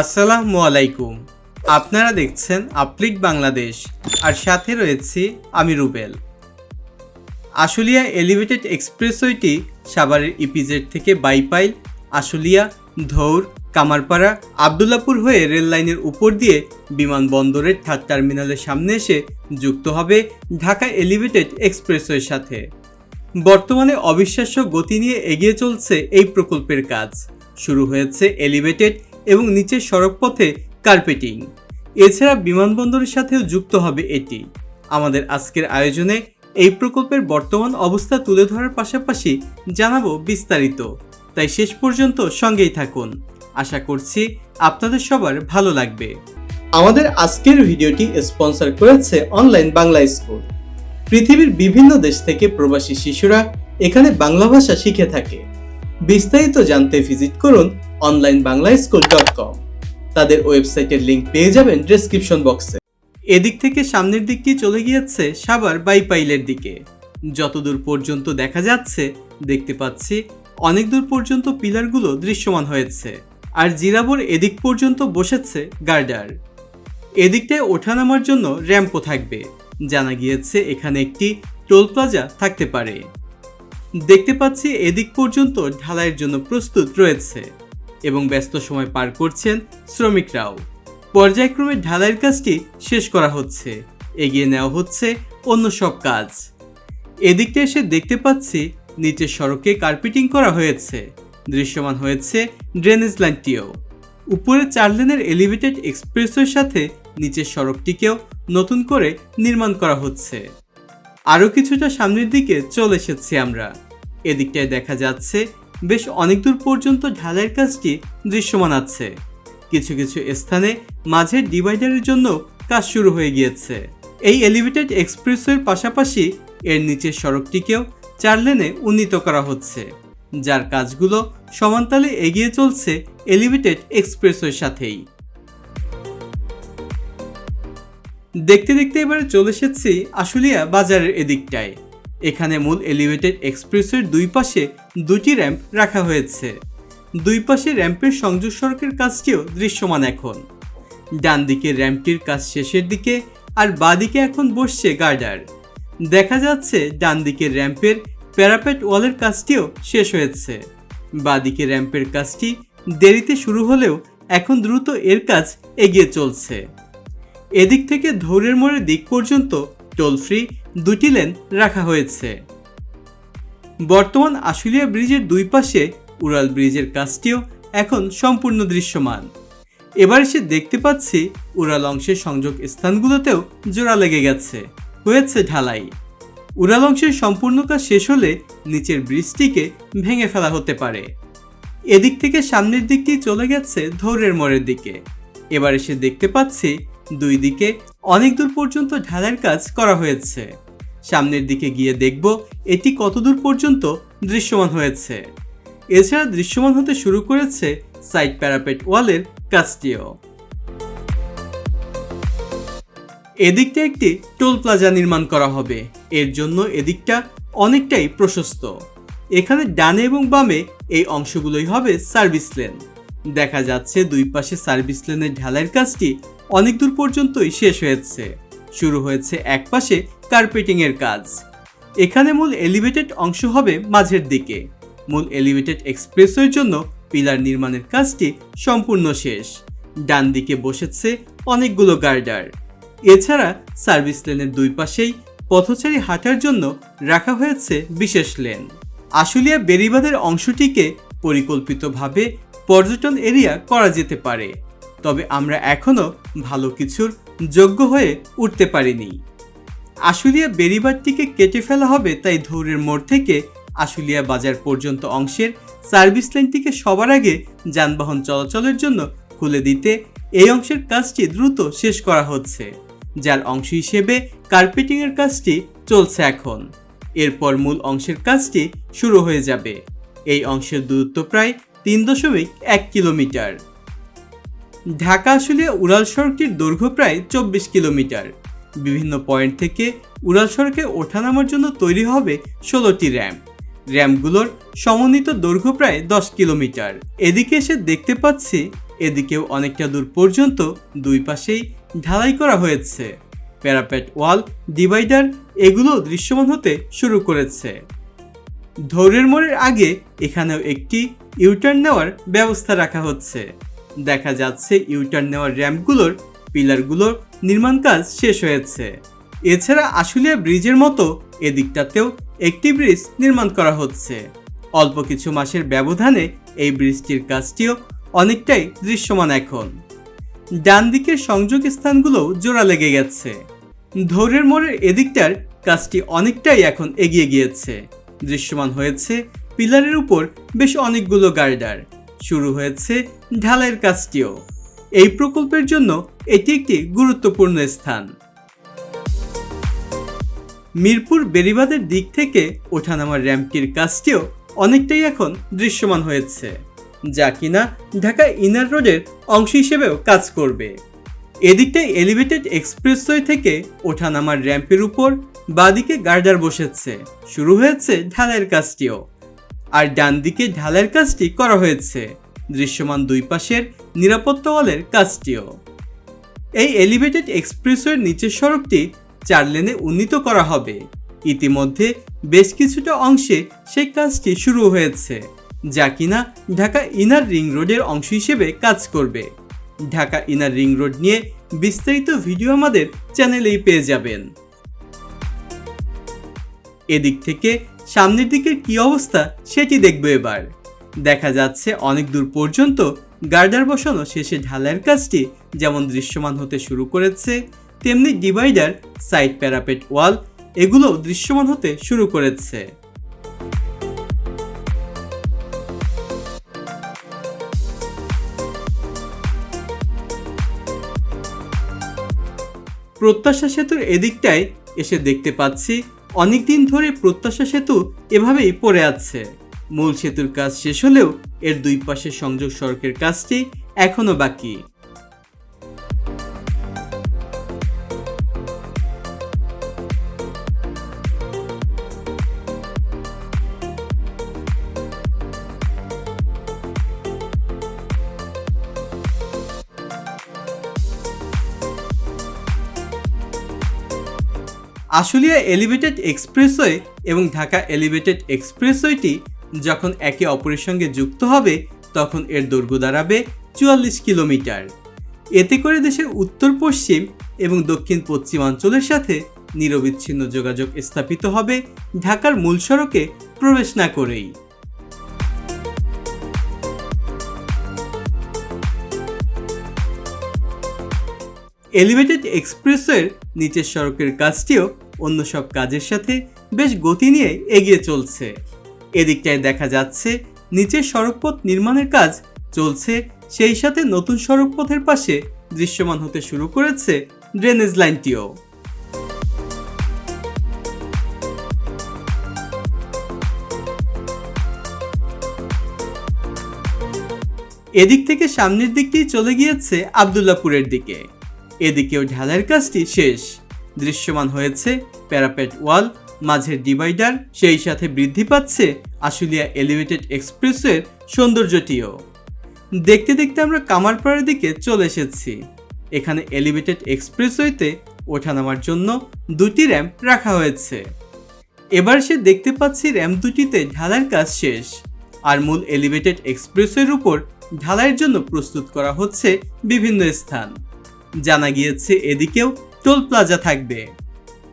আসসালামু আলাইকুম। আপনারা দেখছেন আপলিক বাংলাদেশ, আর সাথে রয়েছি আমি রুবেল। আশুলিয়া এলিভেটেড এক্সপ্রেসওয়েটি সাভারের ইপিজেড থেকে বাইপাইল, আশুলিয়া, ধৌর, কামারপাড়া, আবদুল্লাপুর হয়ে রেল লাইনের উপর দিয়ে বিমানবন্দরের থার্ড টার্মিনালের সামনে এসে যুক্ত হবে ঢাকা এলিভেটেড এক্সপ্রেসওয়ের সাথে। বর্তমানে অবিশ্বাস্য গতি নিয়ে এগিয়ে চলছে এই প্রকল্পের কাজ। শুরু হয়েছে এলিভেটেড এবং নিচের সড়কপথে কার্পেটিং। এছাড়া বিমানবন্দরের সাথেও যুক্ত হবে এটি। আমাদের আজকের আয়োজনে এই প্রকল্পের বর্তমান অবস্থা তুলে ধরার পাশাপাশি জানাব বিস্তারিত। তাই শেষ পর্যন্ত সঙ্গেই থাকুন। আশা করছি আপনাদের সবার ভালো লাগবে। আমাদের আজকের ভিডিওটি স্পন্সর করেছে অনলাইন বাংলা স্কুল। পৃথিবীর বিভিন্ন দেশ থেকে প্রবাসী শিশুরা এখানে বাংলা ভাষা শিখে থাকে। বিস্তারিত জানতে ভিজিট করুন online Bangla school dot com তাদের ওয়েবসাইটের লিঙ্ক পেয়ে যাবেন ডেসক্রিপশন বক্সে এদিক থেকে সামনের দিকটি চলে গিয়েছে সাবার বাইপাইলের দিকে। যতদূর পর্যন্ত দেখা যাচ্ছে, দেখতে পাচ্ছি অনেক দূর পর্যন্ত পিলারগুলো দৃশ্যমান হয়েছে। আর জিরাবর এদিক পর্যন্ত বসেছে গার্ডার। এদিকটায় ওঠানামার জন্য র্যাম্পও থাকবে। জানা গিয়েছে এখানে একটি টোল প্লাজা থাকতে পারে। দেখতে পাচ্ছি এদিক পর্যন্ত ঢালাইয়ের জন্য প্রস্তুত রয়েছে। এবং ব্যস্ত সময় পার করছেন শ্রমিকরাও। পর্যায়ক্রমে ঢালাইয়ের কাজটি শেষ করা হচ্ছে। এগিয়ে নেওয়া হচ্ছে অন্য সব কাজ। এদিকটা এসে দেখতে পাচ্ছি নিচের সড়কে কার্পেটিং করা হয়েছে। দৃশ্যমান হয়েছে ড্রেনেজ লাইনটিও। উপরে চার লেনের এলিভেটেড এক্সপ্রেসওয়ের সাথে নিচের সড়কটিকেও নতুন করে নির্মাণ করা হচ্ছে। আরও কিছুটা সামনের দিকে চলে এসেছি আমরা। এদিকটায় দেখা যাচ্ছে বেশ অনেক দূর পর্যন্ত ঢালাইয়ের কাজটি দৃশ্যমান আছে। কিছু কিছু স্থানে মাঝের ডিভাইডারের জন্য কাজ শুরু হয়ে গিয়েছে। এই এলিভেটেড এক্সপ্রেসওয়ের পাশাপাশি এর নিচের সড়কটিকেও চার লেনে উন্নীত করা হচ্ছে, যার কাজগুলো সমান্তালে এগিয়ে চলছে এলিভেটেড এক্সপ্রেসওয়ের সাথেই। দেখতে দেখতে এবারে চলে এসেছি আশুলিয়া বাজারের এদিকটায়। এখানে মূল এলিভেটেড এক্সপ্রেসের দুই পাশে দুটি র্যাম্প রাখা হয়েছে। দুই পাশে র্যাম্পের সংযোগ সড়কের কাজটিও দৃশ্যমান এখন। ডান দিকে র্যাম্পটির কাজ শেষের দিকে আর বাদিকে এখন বসছে গার্ডার। দেখা যাচ্ছে ডান দিকের র্যাম্পের প্যারাপেট ওয়ালের কাজটিও শেষ হয়েছে। বাদিকে র্যাম্পের কাজটি দেরিতে শুরু হলেও এখন দ্রুত এর কাজ এগিয়ে চলছে। এদিক থেকে ধৌরের মোড়ের দিক পর্যন্ত টোল ফ্রি দুটি লেন রাখা হয়েছে। বর্তমান আশুলিয়া ব্রিজের দুই পাশে উড়াল ব্রিজের কাজটিও এখন সম্পূর্ণ দৃশ্যমান। এবার এসে দেখতে পাচ্ছি উড়াল অংশের সংযোগ স্থানগুলোতেও জোড়া লেগে গেছে। হয়েছে ঢালাই। উড়াল অংশের সম্পূর্ণ কাজ শেষ হলে নিচের ব্রিজটিকে ভেঙে ফেলা হতে পারে। এদিক থেকে সামনের দিকটি চলে গেছে ধৌরের মোড়ের দিকে। এবার এসে দেখতে পাচ্ছি দুই দিকে অনেক দূর পর্যন্ত ঢালাইয়ের কাজ করা হয়েছে। সামনের দিকে গিয়ে দেখব এটি কতদূর পর্যন্ত দৃশ্যমান হয়েছে। এছাড়া দৃশ্যমান হতে শুরু করেছে সাইড প্যারাপেট ওয়ালের কাজটিও। এদিকটা একটি টোল প্লাজা নির্মাণ করা হবে। এর জন্য এদিকটা অনেকটাই প্রশস্ত। এখানে ডানে এবং বামে এই অংশগুলোই হবে সার্ভিস লেন। দেখা যাচ্ছে দুই পাশে সার্ভিস লেনের ঢালাইয়ের কাজটি অনেক দূর পর্যন্তই শেষ হয়েছে। শুরু হয়েছে এক পাশে কার্পেটিং এর কাজ। এখানে মূল এলিভেটেড অংশ হবে মাঝের দিকে। মূল এলিভেটেড এক্সপ্রেসওয়ের জন্য পিলার নির্মাণের কাজটি সম্পূর্ণ শেষ। ডান দিকে বসেছে অনেকগুলো গার্ডার। এছাড়া সার্ভিস লেনের দুই পাশেই পথচারী হাঁটার জন্য রাখা হয়েছে বিশেষ লেন। আশুলিয়া বেরিবাদের অংশটিকে পরিকল্পিতভাবে পর্যটন এরিয়া করা যেতে পারে। তবে আমরা এখনও ভালো কিছুর যোগ্য হয়ে উঠতে পারিনি। আশুলিয়া বেরিবারটিকে কেটে ফেলা হবে তাই ধৌরের মোড় থেকে আশুলিয়া বাজার পর্যন্ত অংশের সার্ভিস লাইনটিকে সবার আগে যানবাহন চলাচলের জন্য খুলে দিতে এই অংশের কাজটি দ্রুত শেষ করা হচ্ছে, যার অংশ হিসেবে কার্পেটিংয়ের কাজটি চলছে এখন। এরপর মূল অংশের কাজটি শুরু হয়ে যাবে। এই অংশের দূরত্ব প্রায় তিন দশমিক এক কিলোমিটার। ঢাকা আসলে উড়াল সড়কটির দৈর্ঘ্য প্রায় চব্বিশ কিলোমিটার। বিভিন্ন পয়েন্ট থেকে উড়াল সড়কে ওঠানামার জন্য তৈরি হবে ষোলোটি র্যাম্প র্যাম্পগুলোর সমন্বিত দৈর্ঘ্য প্রায় দশ কিলোমিটার। এদিকে এসে দেখতে পাচ্ছি, এদিকেও অনেকটা দূর পর্যন্ত দুই পাশেই ঢালাই করা হয়েছে। প্যারাপেট ওয়াল, ডিভাইডার এগুলো দৃশ্যমান হতে শুরু করেছে। ধৈর্যের মোড়ের আগে এখানেও একটি ইউটার্ন নেওয়ার ব্যবস্থা রাখা হচ্ছে। দেখা যাচ্ছে ইউটার্ন নেওয়ার র্যাম্পগুলোর পিলারগুলোর নির্মাণ কাজ শেষ হয়েছে। এছাড়া আশুলিয়া ব্রিজের মতো এদিকটাতেও একটি ব্রিজ নির্মাণ করা হচ্ছে। অল্প কিছু মাসের ব্যবধানে এই ব্রিজটির কাজটিও অনেকটাই দৃশ্যমান এখন। ডান দিকের সংযোগ স্থানগুলো জোড়া লেগে গেছে। ধৈর্যের মোড়ের এদিকটার কাজটি অনেকটাই এখন এগিয়ে গিয়েছে। দৃশ্যমান হয়েছে পিলারের উপর বেশ অনেকগুলো গার্ডার। শুরু হয়েছে ঢালাইয়ের কাজটিও। এই প্রকল্পের জন্য এটি একটি গুরুত্বপূর্ণ স্থান। মিরপুর বেরিবাদের দিক থেকে ওঠানামার র্যাম্পটির কাজটিও অনেকটাই এখন দৃশ্যমান হয়েছে, যা কিনা ঢাকা ইনার রোডের অংশ হিসেবেও কাজ করবে। এদিকটায় এলিভেটেড এক্সপ্রেসওয়ে থেকে ওঠানামার র্যাম্পের উপর বাদিকে গার্ডার বসেছে। শুরু হয়েছে ঢালাইয়ের কাজটিও। আর ডান দিকে ঢালাইয়ের কাজটি করা হয়েছে। দৃশ্যমান দুই পাশের নিরাপত্তা ওয়ালের কাজটিও। এই এলিভেটেড এক্সপ্রেসওয়ের নিচের সড়কটি চার লেনে উন্নীত করা হবে। ইতিমধ্যে বেশ কিছুটা অংশে সেই কাজটি শুরু হয়েছে, যা কিনা ঢাকা ইনার রিং রোডের অংশ হিসেবে কাজ করবে। ঢাকা ইনার রিং রোড নিয়ে বিস্তারিত ভিডিও আমাদের চ্যানেলেই পেয়ে যাবেন। এদিক থেকে সামনের দিকের কি অবস্থা সেটি দেখব এবার। দেখা যাচ্ছে অনেক দূর পর্যন্ত গার্ডার বসানো শেষে ঢালাইয়ের কাজটি যেমন দৃশ্যমান হতে শুরু করেছে, তেমনি ডিভাইডার, সাইড প্যারাপেট ওয়াল এগুলো দৃশ্যমান হতে শুরু করেছে। প্রত্যাশা সেতুর এদিকটায় এসে দেখতে পাচ্ছি অনেকদিন ধরে প্রত্যাশা সেতু এভাবেই পড়ে আছে। মূল সেতুর কাজ শেষ হলেও এর দুই পাশে সংযোগ সড়কের কাজটি এখনও বাকি। আশুলিয়া এলিভেটেড এক্সপ্রেসওয়ে এবং ঢাকা এলিভেটেড এক্সপ্রেসওয়েটি যখন একে অপরের সঙ্গে যুক্ত হবে, তখন এর দৈর্ঘ্য দাঁড়াবে চুয়াল্লিশ কিলোমিটার। এতে করে দেশের উত্তর, পশ্চিম এবং দক্ষিণ পশ্চিমাঞ্চলের সাথে নিরবিচ্ছিন্ন যোগাযোগ স্থাপিত হবে ঢাকার মূল সড়কে প্রবেশ না করেই। এলিভেটেড এক্সপ্রেসওয়ের নিচের সড়কের কাজটিও অন্য সব কাজের সাথে বেশ গতি নিয়ে এগিয়ে চলছে। এদিকটায় দেখা যাচ্ছে নিচের সড়কপথ নির্মাণের কাজ চলছে, সেই সাথে নতুন সড়কপথের পাশে দৃশ্যমান হতে শুরু করেছে ড্রেনেজ লাইনটিও এদিক থেকে সামনের দিকটি চলে গিয়েছে আবদুল্লাপুরের দিকে। এদিকেও ঢালাইয়ের কাজটি শেষ। দৃশ্যমান হয়েছে প্যারাপেট ওয়াল, মাঝের ডিভাইডার, সেই সাথে বৃদ্ধি পাচ্ছে আশুলিয়া এলিভেটেড এক্সপ্রেসের সৌন্দর্যটিও। দেখতে দেখতে আমরা কামারপাড়ার দিকে চলে এসেছি। এখানে এলিভেটেড এক্সপ্রেসওয়েতে ওঠানামার জন্য দুটি র্যাম্প রাখা হয়েছে। এবার সে দেখতে পাচ্ছি র্যাম্প দুটিতে ঢালাইয়ের কাজ শেষ। আর মূল এলিভেটেড এক্সপ্রেসওয়ের উপর ঢালাইয়ের জন্য প্রস্তুত করা হচ্ছে বিভিন্ন স্থান। জানা গিয়েছে এদিকেও টোল প্লাজা থাকবে।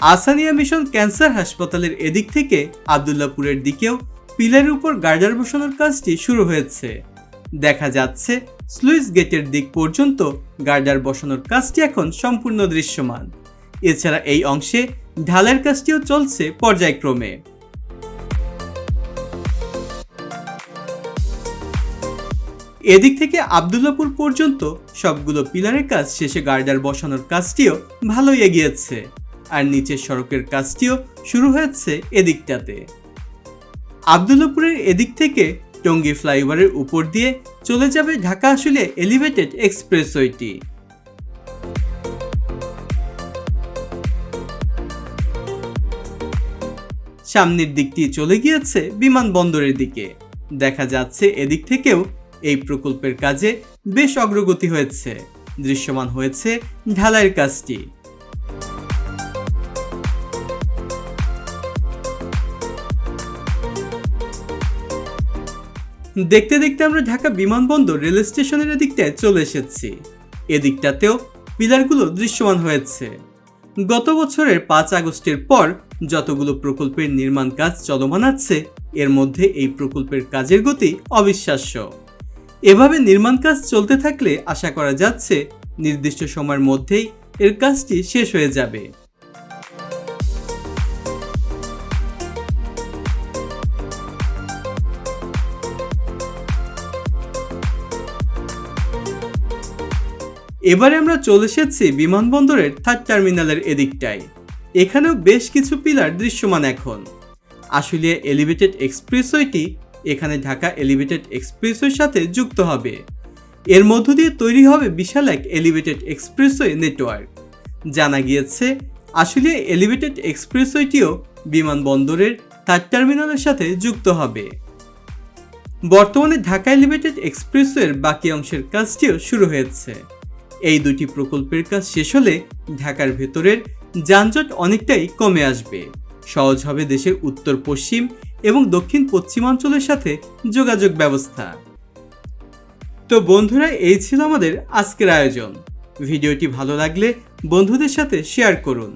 আসানিয়া মিশন ক্যান্সার হাসপাতালের এদিক থেকে আবদুল্লাপুরের দিকেও পিলারের উপর গার্ডার বসানোর কাজটি শুরু হয়েছে। দেখা যাচ্ছে, স্লুইস গেটের দিক পর্যন্ত গার্ডার বসানোর কাজটি এখন সম্পূর্ণ দৃশ্যমান। এছাড়া এই অংশে ঢালের কাজটিও চলছে পর্যায়ক্রমে। এদিক থেকে আবদুল্লাপুর পর্যন্ত সবগুলো পিলারের কাজ শেষে গার্ডার বসানোর কাজটিও ভালোই এগিয়েছে। আর নিচের সড়কের কাজটিও শুরু হয়েছে এদিকটাতে। আবদুল্লাপুরের এদিক থেকে টঙ্গী ফ্লাইওভারের উপর দিয়ে চলে যাবে ঢাকা আসলে এলিভেটেড এক্সপ্রেসওয়েটি। সামনের দিকটি চলে গিয়েছে বিমানবন্দরের দিকে। দেখা যাচ্ছে এদিক থেকেও এই প্রকল্পের কাজে বেশ অগ্রগতি হয়েছে। দৃশ্যমান হয়েছে ঢালাইয়ের কাজটি। দেখতে দেখতে আমরা ঢাকা বিমানবন্দর রেল স্টেশনের এদিকটায় চলে এসেছি। এদিকটাতেও পিলারগুলো দৃশ্যমান হয়েছে। গত বছরের পাঁচ আগস্টের পর যতগুলো প্রকল্পের নির্মাণ কাজ চলমান আছে, এর মধ্যে এই প্রকল্পের কাজের গতি অবিশ্বাস্য। এভাবে নির্মাণ কাজ চলতে থাকলে আশা করা যাচ্ছে নির্দিষ্ট সময়ের মধ্যেই এর কাজটি শেষ হয়ে যাবে। এবারে আমরা চলে এসেছি বিমানবন্দরের থার্ড টার্মিনালের এদিকটায়। এখানেও বেশ কিছু পিলার দৃশ্যমান এখন। আশুলিয়া এলিভেটেড এক্সপ্রেসওয়েটি এখানে ঢাকা এলিভেটেড এক্সপ্রেসওয়ের সাথে যুক্ত হবে। এর মধ্য দিয়ে তৈরি হবে বিশাল এক এলিভেটেড এক্সপ্রেসওয়ে নেটওয়ার্ক। জানা গিয়েছে আশুলিয়া এলিভেটেড এক্সপ্রেসওয়েটিও বিমানবন্দরের থার্ড টার্মিনালের সাথে যুক্ত হবে। বর্তমানে ঢাকা এলিভেটেড এক্সপ্রেসওয়ের বাকি অংশের কাজটিও শুরু হয়েছে। এই দুটি প্রকল্পের কাজ শেষ হলে ঢাকার ভেতরের যানজট অনেকটাই কমে আসবে। সহজ হবে দেশের উত্তর পশ্চিম এবং দক্ষিণ পশ্চিমাঞ্চলের সাথে যোগাযোগ ব্যবস্থা। তো বন্ধুরা, এই ছিল আমাদের আজকের আয়োজন। ভিডিওটি ভালো লাগলে বন্ধুদের সাথে শেয়ার করুন।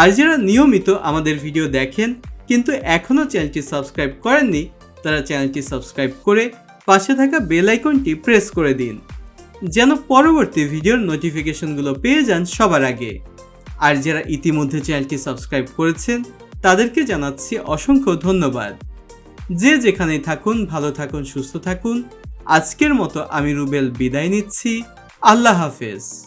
আর যারা নিয়মিত আমাদের ভিডিও দেখেন, কিন্তু এখনও চ্যানেলটি সাবস্ক্রাইব করেননি, তারা চ্যানেলটি সাবস্ক্রাইব করে পাশে থাকা বেল আইকনটি প্রেস করে দিন, যেন পরবর্তী ভিডিওর নোটিফিকেশনগুলো পেয়ে যান সবার আগে। আর যারা ইতিমধ্যে চ্যানেলটি সাবস্ক্রাইব করেছেন তাদেরকে জানাচ্ছি অসংখ্য ধন্যবাদ। যে যেখানেই থাকুন, ভালো থাকুন, সুস্থ থাকুন। আজকের মতো আমি রুবেল বিদায় নিচ্ছি। আল্লাহ হাফেজ।